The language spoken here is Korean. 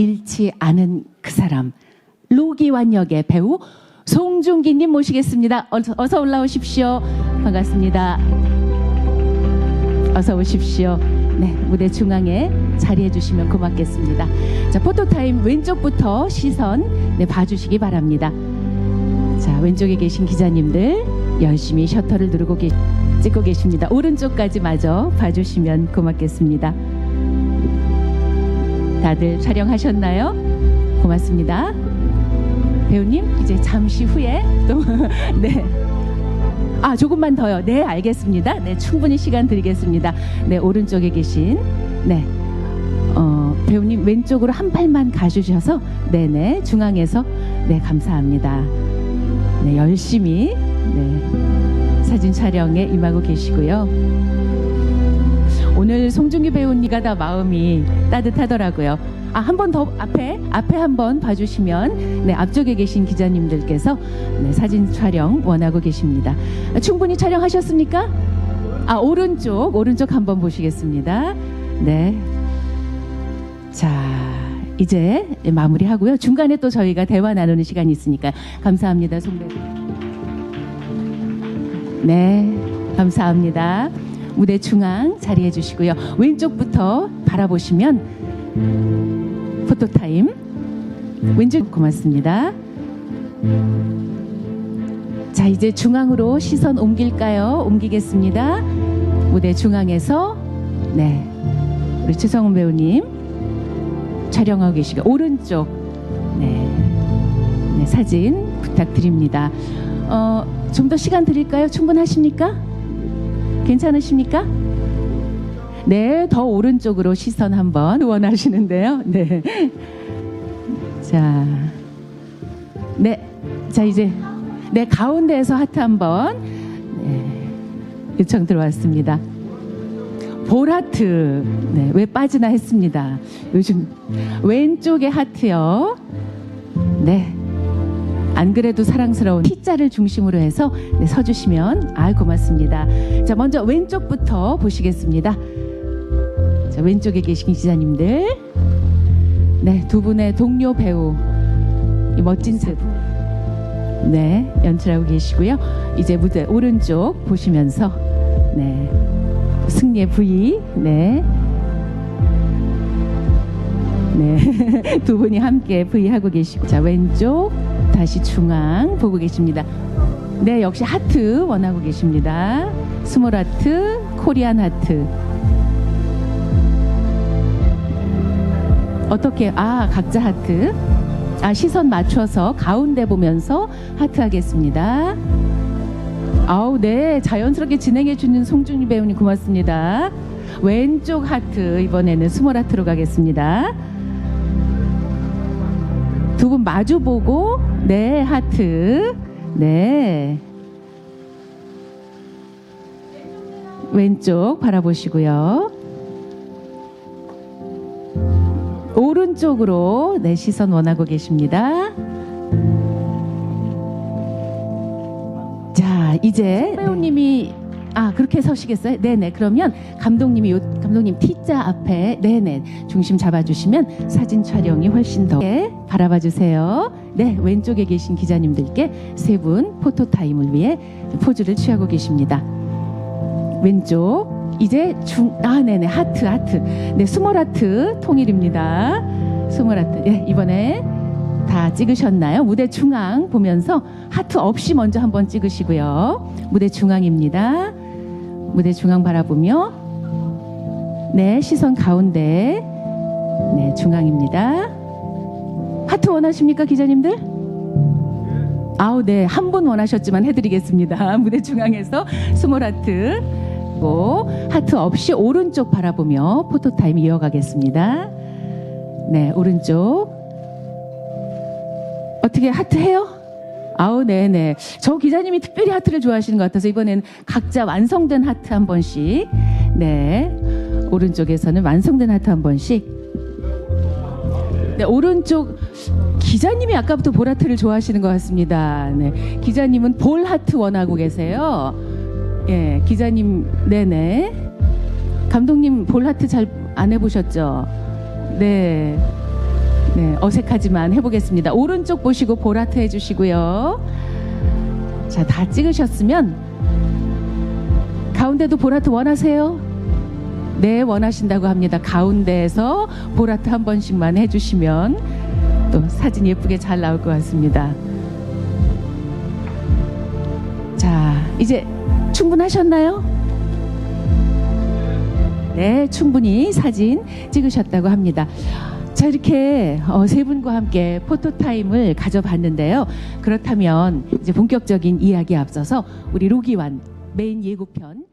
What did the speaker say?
잃지 않은 그 사람 로기완 역의 배우 송중기님 모시겠습니다. 어서, 올라오십시오. 반갑습니다. 어서 오십시오. 네, 무대 중앙에 자리해 주시면 고맙겠습니다. 자, 포토타임 왼쪽부터 시선 네, 봐주시기 바랍니다. 자, 왼쪽에 계신 기자님들 열심히 셔터를 누르고 계, 찍고 계십니다. 오른쪽까지 마저 봐주시면 고맙겠습니다. 다들 촬영하셨나요? 고맙습니다. 배우님, 이제 잠시 후에 또, 네. 아, 조금만 더요. 네, 알겠습니다. 네, 충분히 시간 드리겠습니다. 네, 오른쪽에 계신, 네. 어, 배우님 왼쪽으로 한 팔만 가주셔서, 네네, 중앙에서, 네, 감사합니다. 네, 열심히, 네, 사진 촬영에 임하고 계시고요. 오늘 송중기 배우님가 다 마음이 따뜻하더라고요. 아, 한 번 더 앞에 앞에 한 번 봐주시면 네 앞쪽에 계신 기자님들께서 네, 사진 촬영 원하고 계십니다. 아, 충분히 촬영하셨습니까? 아 오른쪽 오른쪽 한 번 보시겠습니다. 네. 자 이제 마무리하고요. 중간에 또 저희가 대화 나누는 시간이 있으니까 감사합니다, 송 배우. 네, 감사합니다. 무대 중앙 자리해 주시고요. 왼쪽부터 바라보시면 포토타임. 왼쪽 고맙습니다. 자, 이제 중앙으로 시선 옮길까요? 옮기겠습니다. 무대 중앙에서 네. 우리 최성훈 배우님 촬영하고 계시고 오른쪽 네. 네, 사진 부탁드립니다. 어, 좀 더 시간 드릴까요? 충분하십니까? 괜찮으십니까? 네, 더 오른쪽으로 시선 한번 원하시는데요. 네. 자, 네, 자 이제 네 가운데에서 하트 한번 네, 요청 들어왔습니다. 볼하트 네, 왜 빠지나 했습니다. 요즘 왼쪽에 하트요. 네. 안 그래도 사랑스러운 T자를 중심으로 해서 네, 서주시면 아 고맙습니다. 자 먼저 왼쪽부터 보시겠습니다. 자 왼쪽에 계신 기자님들, 네두 분의 동료 배우 이 멋진 세 분, 네 연출하고 계시고요. 이제 무대 오른쪽 보시면서 네 승리의 V, 네. 네, 두 분이 함께 V 하고 계시고, 자 왼쪽 다시 중앙 보고 계십니다. 네, 역시 하트 원하고 계십니다. 스몰 하트, 코리안 하트. 어떻게? 아, 각자 하트. 아, 시선 맞춰서 가운데 보면서 하트 하겠습니다. 아우, 네. 자연스럽게 진행해 주는 송중희 배우님 고맙습니다. 왼쪽 하트, 이번에는 스몰 하트로 가겠습니다. 두 분 마주 보고, 네, 하트. 네. 왼쪽 바라보시고요. 오른쪽으로 네 시선 원하고 계십니다. 자 이제 배우님이 아 그렇게 서시겠어요? 네네. 그러면 감독님이 요 감독님 T자 앞에 네네 중심 잡아주시면 사진 촬영이 훨씬 더 네, 바라봐 주세요. 네 왼쪽에 계신 기자님들께 세 분 포토 타임을 위해 포즈를 취하고 계십니다. 왼쪽 이제 중 아 네네. 하트 하트. 네 스몰 하트 통일입니다. 스몰 하트. 예 이번에 다 찍으셨나요? 무대 중앙 보면서 하트 없이 먼저 한번 찍으시고요. 무대 중앙입니다 무대 중앙 바라보며 네 시선 가운데 네 중앙입니다 하트 원하십니까 기자님들 아우 네한 분 원하셨지만 해드리겠습니다 무대 중앙에서 스몰 하트 고 하트 없이 오른쪽 바라보며 포토 타임 이어가겠습니다. 네, 오른쪽. 어떻게 하트 해요? 아우, 네네. 저 기자님이 특별히 하트를 좋아하시는 것 같아서 이번엔 각자 완성된 하트 한 번씩. 네. 오른쪽에서는 완성된 하트 한 번씩. 네, 오른쪽 기자님이 아까부터 볼 하트를 좋아하시는 것 같습니다. 네. 기자님은 볼 하트 원하고 계세요. 예, 기자님, 네네. 감독님 볼 하트 잘 안 해보셨죠? 네. 네, 어색하지만 해보겠습니다. 오른쪽 보시고 보라트 해주시고요. 자, 다 찍으셨으면 가운데도 보라트 원하세요? 네, 원하신다고 합니다. 가운데에서 보라트 한 번씩만 해주시면 또 사진 예쁘게 잘 나올 것 같습니다. 자, 이제 충분하셨나요? 네, 충분히 사진 찍으셨다고 합니다. 자, 이렇게 어, 세 분과 함께 포토타임을 가져봤는데요. 그렇다면 이제 본격적인 이야기에 앞서서 우리 로기완 메인 예고편